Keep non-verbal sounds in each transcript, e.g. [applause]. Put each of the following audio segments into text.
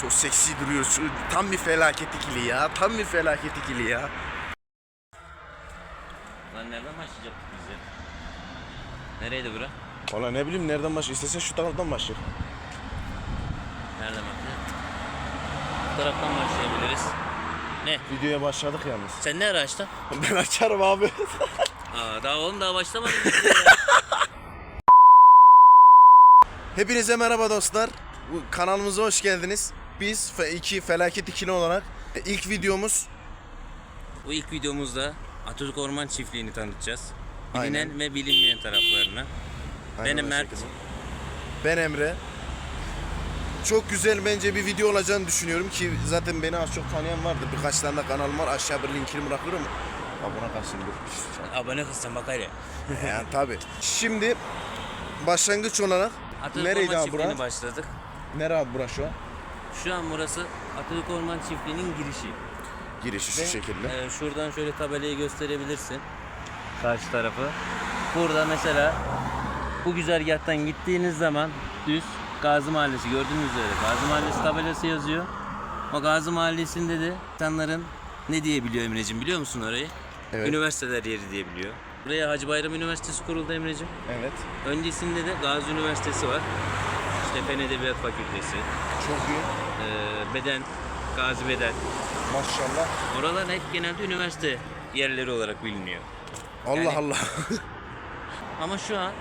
Çok seksi duruyor. Tam bir felaket ikili ya. Tam bir felaket ikili ya. Lan nereden başlayacaktık biz ya? Nereydi bura? Valla ne bileyim nereden başla istesen şu taraftan başla. Nereden başlayacak? Bu taraftan başlayabiliriz. Ne? Videoya başladık yalnız. Sen ne ara açtın? [laughs] Ben açarım abi. [laughs] Aa daha oğlum daha başlamadık. Hepinize merhaba dostlar. Kanalımıza hoş geldiniz. Biz iki felaket ikili olarak ilk videomuz Bu ilk videomuzda Atatürk Orman Çiftliği'ni tanıtacağız. Bilinen Aynen. ve bilinmeyen taraflarını. Aynen Benim Mert. şekilde. Ben Emre. Çok güzel bence bir video olacağını düşünüyorum ki zaten beni az çok tanıyan vardır. Birkaç tane de kanalım var. Aşağı bir linkini bırakıyorum. Abone kalsın. Abone kızsan bak hayır. [laughs] yani tabi. Şimdi başlangıç olarak Atatürk nereydi abi bura? Başladık. Nere abi bura şu an? Şu an burası Atatürk Orman Çiftliği'nin girişi. Girişi şu Ve, şekilde. e, şuradan şöyle tabelayı gösterebilirsin. Karşı tarafı. Burada mesela bu güzergahtan gittiğiniz zaman düz Gazi Mahallesi gördüğünüz üzere Gazi Mahallesi tabelası yazıyor. O Gazi Mahallesi'nde de insanların ne diyebiliyor Emre'cim biliyor musun orayı? Evet. Üniversiteler yeri diyebiliyor. Buraya Hacı Bayram Üniversitesi kuruldu Emre'cim. Evet. Öncesinde de Gazi Üniversitesi var. İşte Fen Edebiyat Fakültesi, Çok iyi. E, Beden, Gazi Beden. Maşallah. Oralar hep genelde üniversite yerleri olarak biliniyor. Allah Yani- Allah. [laughs] Ama şu an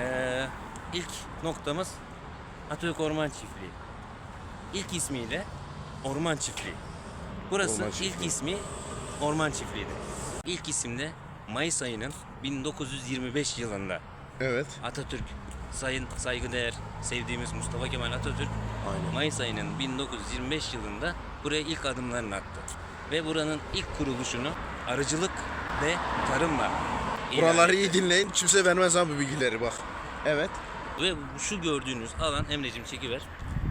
eee, ilk noktamız Atatürk Orman Çiftliği. İlk ismiyle Orman Çiftliği. Burası Orman ilk Çiftliği. ismi Orman Çiftliği'di. İlk isimde Mayıs ayının 1925 yılında evet. Atatürk, sayın saygıdeğer sevdiğimiz Mustafa Kemal Atatürk Aynen. Mayıs ayının 1925 yılında buraya ilk adımlarını attı. Ve buranın ilk kuruluşunu arıcılık ve tarımla Buraları iyi dinleyin. Kimse vermez abi bu bilgileri bak. Evet. Ve şu gördüğünüz alan Emre'cim çekiver.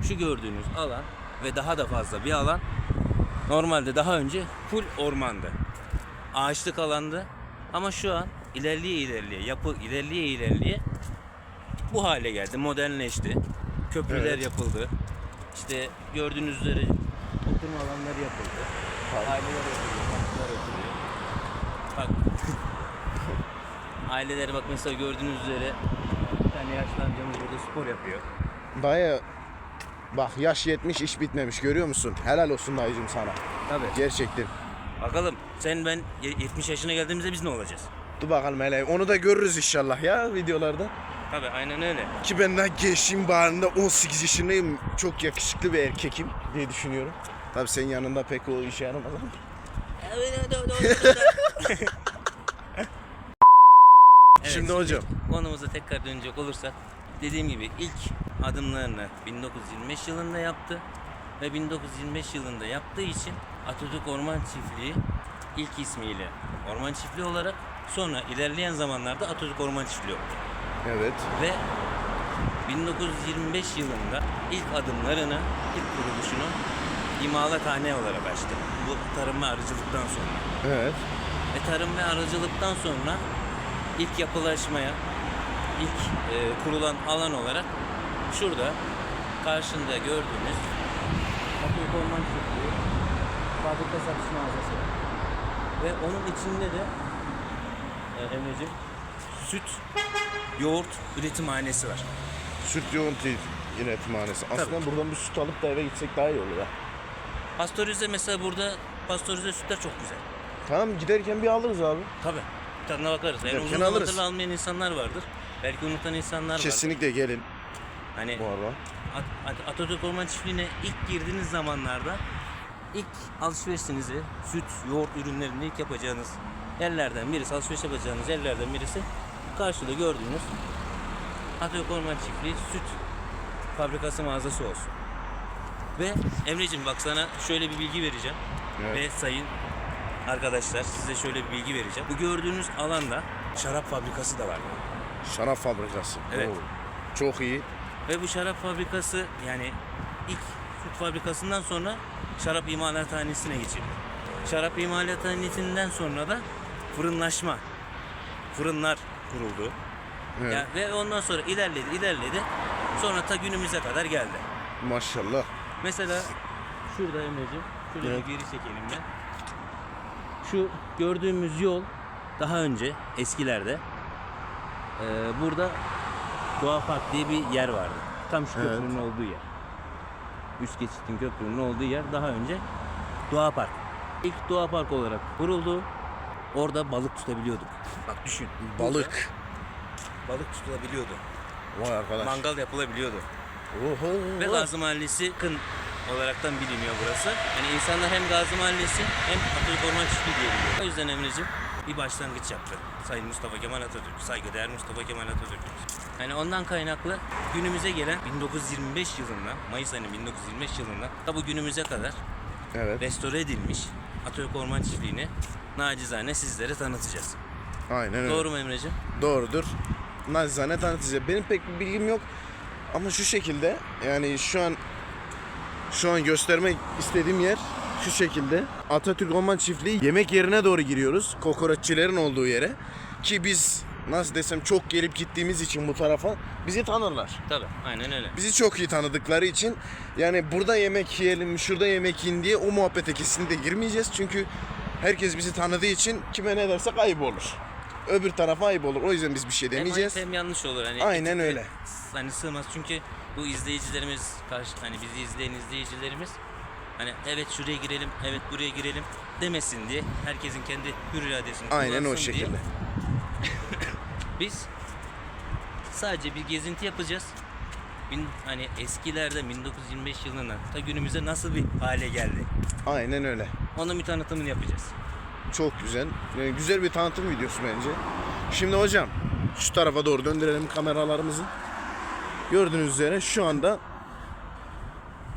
Şu gördüğünüz alan ve daha da fazla bir alan normalde daha önce full ormandı. Ağaçlık alandı. Ama şu an ilerleye ilerleye yapı ilerleye ilerleye bu hale geldi. Modernleşti. Köprüler Evet. yapıldı. İşte gördüğünüz üzere oturma alanları yapıldı. Aileler yapılıyor. parklar yapılıyor. Bak. [laughs] Aileleri bak mesela gördüğünüz üzere bir tane yaşlı amcamız burada spor yapıyor. Dayı bak yaş 70 iş bitmemiş görüyor musun? Helal olsun dayıcım sana. Tabii. Gerçekten. Bakalım sen ben ye- 70 yaşına geldiğimizde biz ne olacağız? Dur bakalım hele. Onu da görürüz inşallah ya videolarda. Tabii aynen öyle. Ki ben daha gençliğin bağrında 18 yaşındayım. Çok yakışıklı bir erkekim diye düşünüyorum. Tabii senin yanında pek o işe yaramaz ama. [laughs] Evet, Şimdi hocam. Konumuza tekrar dönecek olursak dediğim gibi ilk adımlarını 1925 yılında yaptı ve 1925 yılında yaptığı için Atatürk Orman Çiftliği ilk ismiyle Orman Çiftliği olarak sonra ilerleyen zamanlarda Atatürk Orman Çiftliği oldu. Evet. Ve 1925 yılında ilk adımlarını, ilk kuruluşunu imalathane olarak açtı. Bu tarım ve arıcılıktan sonra. Evet. Ve tarım ve arıcılıktan sonra ilk yapılaşmaya, ilk e, kurulan alan olarak şurada karşında gördüğünüz Atatürk Orman Çiftliği fabrika satış mağazası var. Ve onun içinde de e, Emre'cim süt, yoğurt üretimhanesi var. Süt yoğun üretimhanesi. Aslında buradan bir süt alıp da eve gitsek daha iyi olur ha. Pastörize mesela burada pastörize sütler çok güzel. Tamam giderken bir alırız abi. Tabii. Tadına bakarız. Yani Giderken uzun zamandır alırız. almayan insanlar vardır. Belki unutan insanlar vardır. Kesinlikle gelin Hani bu arada. At- At- Atatürk Orman Çiftliği'ne ilk girdiğiniz zamanlarda ilk alışverişinizi süt, yoğurt ürünlerini ilk yapacağınız yerlerden birisi, alışveriş yapacağınız yerlerden birisi karşıda gördüğünüz Atatürk Orman Çiftliği süt fabrikası mağazası olsun. Ve Emre'cim bak sana şöyle bir bilgi vereceğim. Evet. Ve sayın arkadaşlar size şöyle bir bilgi vereceğim. Bu gördüğünüz alanda şarap fabrikası da var. Şarap fabrikası. Evet. Oo. Çok iyi. Ve bu şarap fabrikası yani ilk süt fabrikasından sonra şarap imalathanesine geçildi. Şarap imalathanesinden sonra da fırınlaşma, fırınlar kuruldu. Evet. Ya, ve ondan sonra ilerledi, ilerledi. Sonra ta günümüze kadar geldi. Maşallah. Mesela şurada Emre'ciğim. Şurada Evet. geri çekelim ben. Şu gördüğümüz yol daha önce eskilerde eee, burada Doğa Park diye bir yer vardı. Tam şu Evet. köprünün olduğu yer. Üst geçitin köprünün olduğu yer daha önce Doğa Park. İlk Doğa Park olarak kuruldu. Orada balık tutabiliyorduk. Bak düşün. Balık. Balık tutulabiliyordu. Vay arkadaş. Mangal yapılabiliyordu. Oho. Ve Gazi Mahallesi kın olaraktan biliniyor burası. Yani insanlar hem Gazi Mahallesi hem Atatürk Orman Çiftliği diye biliyor. O yüzden Emre'cim bir başlangıç yaptı. Sayın Mustafa Kemal Atatürk, saygıdeğer Mustafa Kemal Atatürk. Yani ondan kaynaklı günümüze gelen 1925 yılında, Mayıs ayının 1925 yılında da bu günümüze kadar Evet. restore edilmiş Atatürk Orman Çiftliği'ni nacizane sizlere tanıtacağız. Aynen öyle. Doğru mu Emre'cim? Doğrudur. Nacizane tanıtıcı. Benim pek bir bilgim yok. Ama şu şekilde yani şu an şu an göstermek istediğim yer şu şekilde. Atatürk Orman Çiftliği yemek yerine doğru giriyoruz. Kokoreççilerin olduğu yere. Ki biz nasıl desem çok gelip gittiğimiz için bu tarafa bizi tanırlar. Tabii, aynen öyle. Bizi çok iyi tanıdıkları için yani burada yemek yiyelim, şurada yemek yiyin diye o muhabbete kesinlikle girmeyeceğiz. Çünkü herkes bizi tanıdığı için kime ne dersek ayıp olur. Öbür tarafa ayıp olur. O yüzden biz bir şey Hem demeyeceğiz. ayıp hem yanlış olur. Hani Aynen öyle. Hani sığmaz çünkü bu izleyicilerimiz karşı hani bizi izleyen izleyicilerimiz hani evet şuraya girelim, evet buraya girelim demesin diye herkesin kendi hür iradesini Aynen o şekilde. diye biz sadece bir gezinti yapacağız. Bin, hani eskilerde 1925 yılından ta günümüze nasıl bir hale geldi. Aynen öyle. Onun bir tanıtımını yapacağız. Çok güzel. Yani güzel bir tanıtım videosu bence. Şimdi hocam şu tarafa doğru döndürelim kameralarımızı. Gördüğünüz üzere şu anda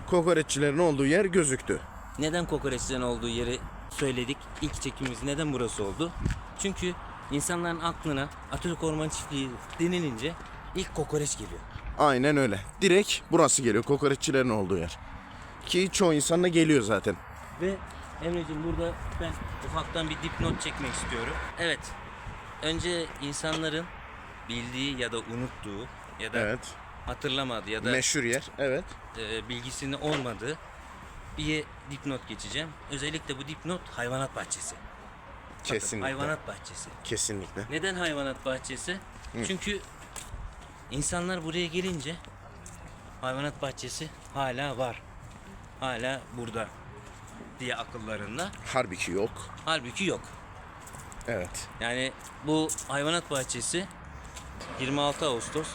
kokoreççilerin olduğu yer gözüktü. Neden kokoreçlerin olduğu yeri söyledik? İlk çekimimiz neden burası oldu? Çünkü insanların aklına Atatürk Orman Çiftliği denilince ilk kokoreç geliyor. Aynen öyle. Direkt burası geliyor kokoreççilerin olduğu yer. Ki çoğu insan da geliyor zaten. Ve Emre'cim burada ben ufaktan bir dipnot çekmek istiyorum. Evet, önce insanların bildiği ya da unuttuğu ya da Evet. hatırlamadığı ya da Meşhur yer. Evet. e, bilgisinin olmadığı bir dipnot geçeceğim. Özellikle bu dipnot hayvanat bahçesi. Bakın, Kesinlikle. hayvanat bahçesi. Kesinlikle. Neden hayvanat bahçesi? Çünkü insanlar buraya gelince hayvanat bahçesi hala var. Hala burada diye akıllarında. Halbuki yok. Halbuki yok. Evet. Yani bu hayvanat bahçesi 26 Ağustos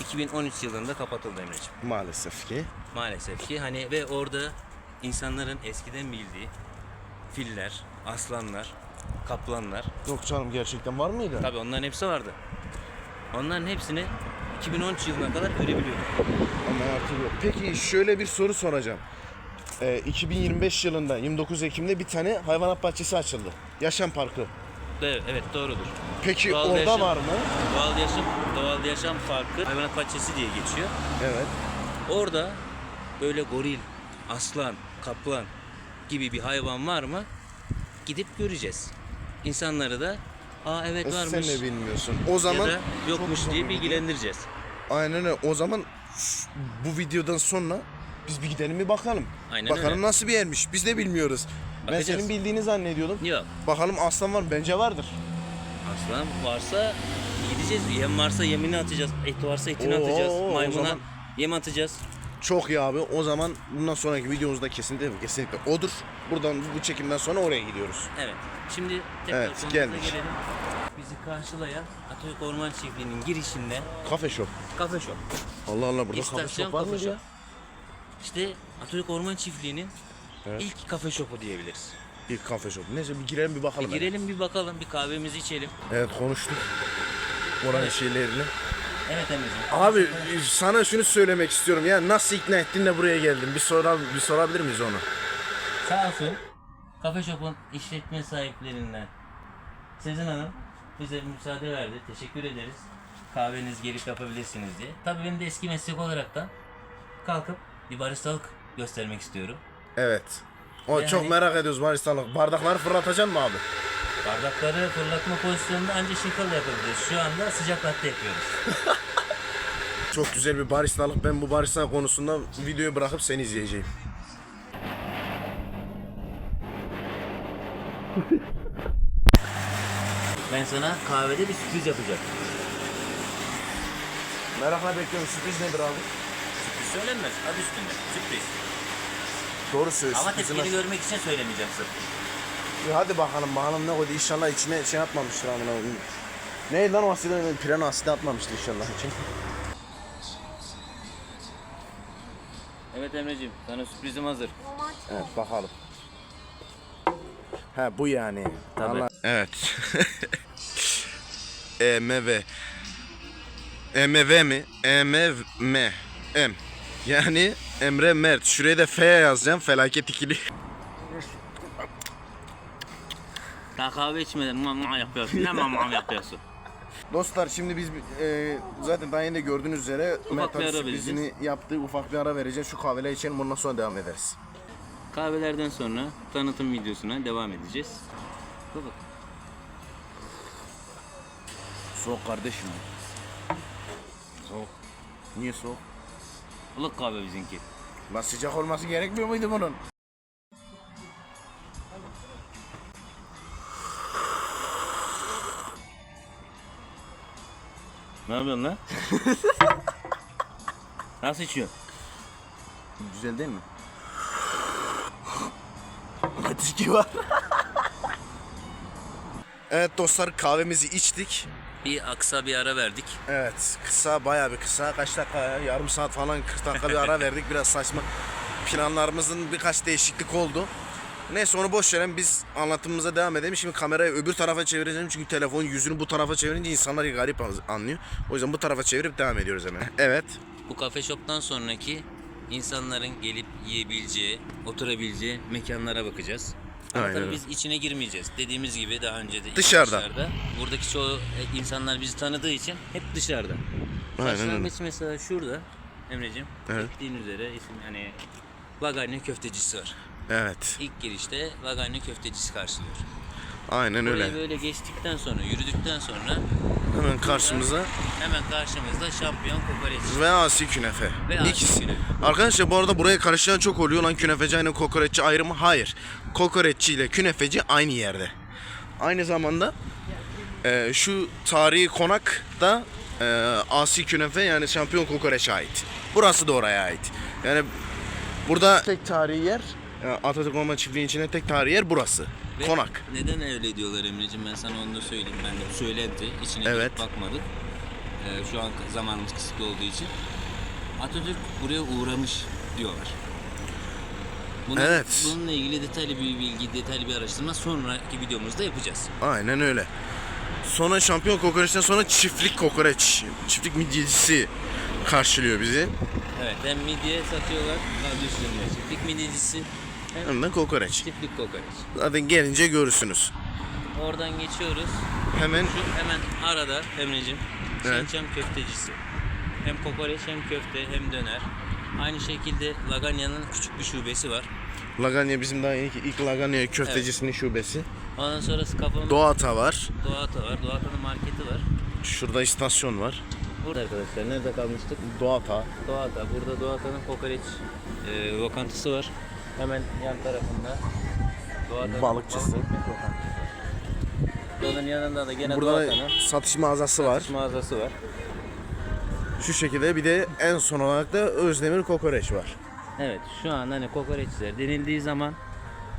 2013 yılında kapatıldı Emre'ciğim. Maalesef ki. Maalesef ki hani ve orada insanların eskiden bildiği filler, aslanlar, kaplanlar Yok canım gerçekten var mıydı? Tabii onların hepsi vardı. Onların hepsini 2013 yılına kadar görebiliyorduk. Ama artık yok. Peki şöyle bir soru soracağım. Ee, 2025 yılında 29 Ekim'de bir tane hayvanat bahçesi açıldı. Yaşam Parkı. Evet, evet doğrudur. Peki Doğal orada yaşam- var mı? Doğal yaşam, doğal yaşam parkı hayvanat bahçesi diye geçiyor. Evet. Orada böyle goril, aslan, kaplan gibi bir hayvan var mı? Gidip göreceğiz. İnsanları da aa evet E, varmış Sen de bilmiyorsun. O ya zaman da yokmuş diye bilgilendireceğiz. Aynen öyle. O zaman bu videodan sonra biz bir gidelim bir bakalım. Aynen bakalım öyle. nasıl bir yermiş. Biz de bilmiyoruz. Bakacağız. Ben senin bildiğini zannediyordum. Yok. Bakalım aslan var mı? Bence vardır. Aslan varsa gideceğiz. Yem varsa yemini atacağız. Et varsa etini Oo, atacağız. o Maymuna zaman- yem atacağız. Çok iyi abi. O zaman bundan sonraki videomuzda kesinlikle kesinlikle odur. Buradan bu çekimden sonra oraya gidiyoruz. Evet. Şimdi tekrar Evet, konumuza geldik. gelelim. Bizi karşılayan Atatürk Orman Çiftliği'nin girişinde Kafe shop. kafe shop. Allah Allah burada kafe shop var mı ya? İşte Atatürk Orman Çiftliği'nin Evet. ilk kafe shop'u diyebiliriz. İlk kafe shop. Neyse bir girelim bir bakalım. Bir girelim bir bakalım, bir kahvemizi içelim. Evet konuştuk. Oranın Evet. şeylerini. Evet Emre'ciğim. Abi sana şunu söylemek istiyorum ya nasıl ikna ettin de buraya geldin? Bir sorar bir sorabilir miyiz onu? Sağ olsun. Kafe Shop'un işletme sahiplerinden Sezin Hanım bize müsaade verdi. Teşekkür ederiz. Kahveniz gelip yapabilirsiniz diye. Tabii benim de eski meslek olaraktan kalkıp bir baristalık göstermek istiyorum. Evet. O Yani- çok merak ediyoruz baristalık. Bardakları fırlatacaksın mı abi? Bardakları fırlatma pozisyonunda ancak şıkıl yapabiliriz. Şu anda sıcak latte yapıyoruz. [laughs] Çok güzel bir baristalık. Ben bu barista konusunda videoyu bırakıp seni izleyeceğim. [laughs] Ben sana kahvede bir sürpriz yapacağım. Merakla bekliyorum. Sürpriz nedir abi? Sürpriz söylenmez. Adı üstünde. Sürpriz. Doğru söylüyorsun. Ama tepkini görmek için söylemeyeceğim sırf. Ya Hadi bakalım bakalım ne koydu inşallah içine şey atmamıştır amına koyayım. Neydi lan o asidi? Piran asidi atmamıştır inşallah için. [laughs] Evet Emre'ciğim sana sürprizim hazır. Evet bakalım. Ha bu yani. Tabii. Evet. [laughs] EMV. EMV mi? EMV. M. Yani Emre Mert. Şuraya da F yazacağım. Felaket ikili. Daha kahve içmeden mamma yapıyorsun. Ne mamma yapıyorsun? [laughs] Dostlar şimdi biz e, zaten daha yeni de gördüğünüz üzere Mert bir abi ara sürprizini yaptı. Ufak bir ara vereceğiz. Şu kahveleri içelim ondan sonra devam ederiz. Kahvelerden sonra tanıtım videosuna devam edeceğiz. Baba. Soğuk kardeşim. Soğuk. Niye soğuk? Ilık kahve bizimki. Lan sıcak olması gerekmiyor muydu bunun? Ne yapıyorsun lan? [laughs] Nasıl içiyorsun? Güzel değil mi? Tiki var. evet dostlar kahvemizi içtik. Bir aksa bir ara verdik. Evet kısa bayağı bir kısa kaç dakika ya? yarım saat falan 40 dakika bir ara [laughs] verdik biraz saçma planlarımızın birkaç değişiklik oldu. Neyse onu boş verelim biz anlatımımıza devam edelim. Şimdi kamerayı öbür tarafa çevireceğim çünkü telefon yüzünü bu tarafa çevirince insanlar garip anlıyor. O yüzden bu tarafa çevirip devam ediyoruz hemen. [laughs] Evet. Bu kafe shop'tan sonraki insanların gelip yiyebileceği, oturabileceği mekanlara bakacağız. Ama Aynen tabii biz içine girmeyeceğiz. Dediğimiz gibi daha önce de Dışarıda. Buradaki çoğu e, insanlar bizi tanıdığı için hep dışarıda. Aynen öyle. Başlangıç mesela şurada Emre'cim. Evet. Bildiğin üzere isim hani Vagani köftecisi var. Evet. İlk girişte Vagani köftecisi karşılıyor. Aynen Burayı öyle. böyle geçtikten sonra, yürüdükten sonra Hemen karşımıza hemen karşımızda şampiyon kokoreç. ve asi künefe. Ve asi İkisi. künefe. Arkadaşlar bu arada buraya karışan çok oluyor lan künefeci aynı kokoreççi ayrımı. Hayır. Kokoreççi ile künefeci aynı yerde. Aynı zamanda e, şu tarihi konak da e, asi künefe yani şampiyon kokoreçe ait. Burası da oraya ait. Yani burada tek tarihi yer Atatürk Orman Çiftliği'nin içinde tek tarihi yer burası. Ve Konak. Neden öyle diyorlar Emre'cim ben sana onu da söyleyeyim. Ben de söylenti. İçine Evet. bakmadık. Ee, şu an zamanımız kısıtlı olduğu için. Atatürk buraya uğramış diyorlar. Bunun, Evet. Bununla ilgili detaylı bir bilgi, detaylı bir araştırma sonraki videomuzda yapacağız. Aynen öyle. Sonra şampiyon kokoreçten sonra çiftlik kokoreç, çiftlik midyecisi karşılıyor bizi. Evet hem midye satıyorlar, üstünde çiftlik midyecisi hem Hem de kokoreç. çiftlik kokoreç. Zaten gelince görürsünüz. Oradan geçiyoruz. Hemen Şu hemen arada Emre'cim Evet. Şençam köftecisi. Hem kokoreç hem köfte hem döner. Aynı şekilde Laganya'nın küçük bir şubesi var. Laganya bizim daha ilk, ilk Laganya köftecisinin şubesi. Ondan sonra kafamın Doğata var. Doğata var. Doğata'nın marketi var. Şurada istasyon var. Burada arkadaşlar nerede kalmıştık? Doğata. Doğata. Burada Doğata'nın kokoreç e, lokantası var. Hemen yan tarafında Doğata'nın Balıkçısı. balık ekmek. Onun yanında da gene Burada Doğata'nın satış mağazası var. satış mağazası var. Şu şekilde bir de en son olarak da Özdemir kokoreç var. Evet şu an hani kokoreççiler denildiği zaman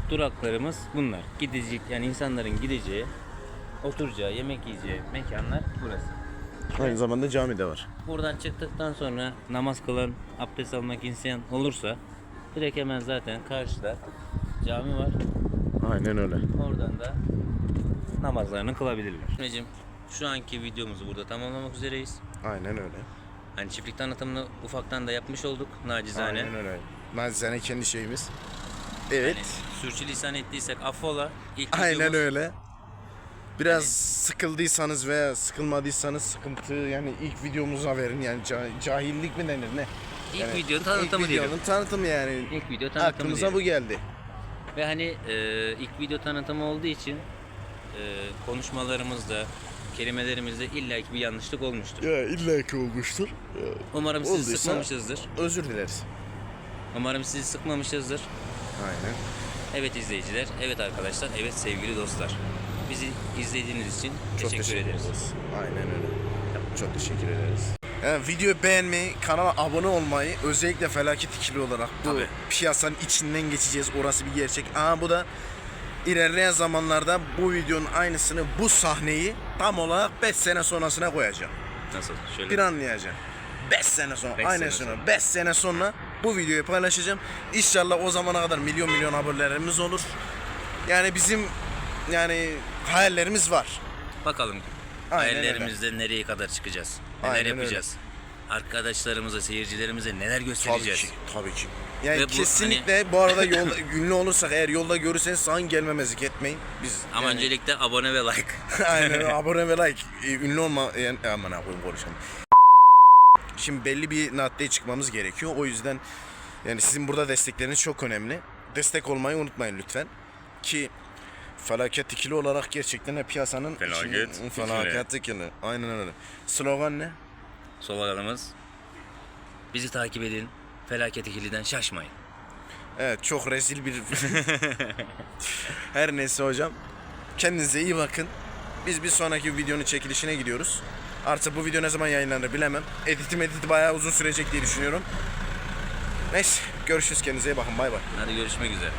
duraklarımız bunlar. Gidecek yani insanların gideceği, oturacağı, yemek yiyeceği mekanlar burası. Aynı zamanda cami de var. Buradan çıktıktan sonra namaz kılan, abdest almak isteyen olursa direkt hemen zaten karşıda cami var. Aynen öyle. Oradan da namazlarını kılabilirler. Necim şu anki videomuzu burada tamamlamak üzereyiz. Aynen öyle. Hani çiftlik tanıtımını ufaktan da yapmış olduk nacizane. Aynen öyle. Nacizane kendi şeyimiz. Evet. Yani sürçülisan ettiysek affola. İlk Aynen videomuz- öyle. Biraz sıkıldıysanız veya sıkılmadıysanız sıkıntı yani ilk videomuza verin yani ca- cahillik mi denir ne? İlk Yani videonun tanıtımı ilk videonun tanıtımı yani. İlk video tanıtımı Aklımıza diyelim. bu geldi. Ve hani e, ilk video tanıtımı olduğu için e, konuşmalarımızda Kelimelerimizde illaki bir yanlışlık olmuştur. Ya illaki olmuştur. Umarım sizi Olduysa- sıkmamışızdır. Özür dileriz. Umarım sizi sıkmamışızdır. Aynen. Evet izleyiciler, evet arkadaşlar, evet sevgili dostlar. Bizi izlediğiniz için Çok teşekkür, ederiz. Aynen öyle. Çok teşekkür ederiz. Yani videoyu beğenmeyi, kanala abone olmayı, özellikle felaket ikili olarak bu Tabii. piyasanın içinden geçeceğiz. Orası bir gerçek. Ama bu da ilerleyen zamanlarda bu videonun aynısını, bu sahneyi tam olarak 5 sene sonrasına koyacağım. Nasıl? Şöyle. Bir anlayacağım. 5 sene sonra, Beş sene sonra, sonra. 5 sene sonra bu videoyu paylaşacağım. İnşallah o zamana kadar milyon milyon abonelerimiz olur. Yani bizim yani hayallerimiz var. Bakalım Aynen hayallerimizde nereye kadar çıkacağız? Neler Aynen yapacağız? Arkadaşlarımıza, seyircilerimize neler Tabii göstereceğiz? ki, tabii ki. Yani Ve bu kesinlikle bu arada yolda [laughs] ünlü olursak eğer yolda görürseniz sakın gelmemezlik etmeyin. Biz Ama yani- öncelikle abone ve like. [laughs] Aynen abone ve like. [laughs] Ee, Ünlü olma yani aman koyayım konuşalım. Şimdi belli bir noktaya çıkmamız gerekiyor. O yüzden yani sizin burada destekleriniz çok önemli. Destek olmayı unutmayın lütfen. Ki felaket ikili olarak gerçekten de piyasanın Felaket içinde- ikili. felaket ikili. Aynen öyle. Slogan ne? Sloganımız bizi takip edin. Felaket ikiliden şaşmayın. Evet çok rezil bir [laughs] Her neyse hocam. Kendinize iyi bakın. Biz bir sonraki videonun çekilişine gidiyoruz. Artık bu video ne zaman yayınlanır bilemem. Editim editi bayağı uzun sürecek diye düşünüyorum. Neyse görüşürüz kendinize iyi bakın bay bay. Hadi görüşmek üzere.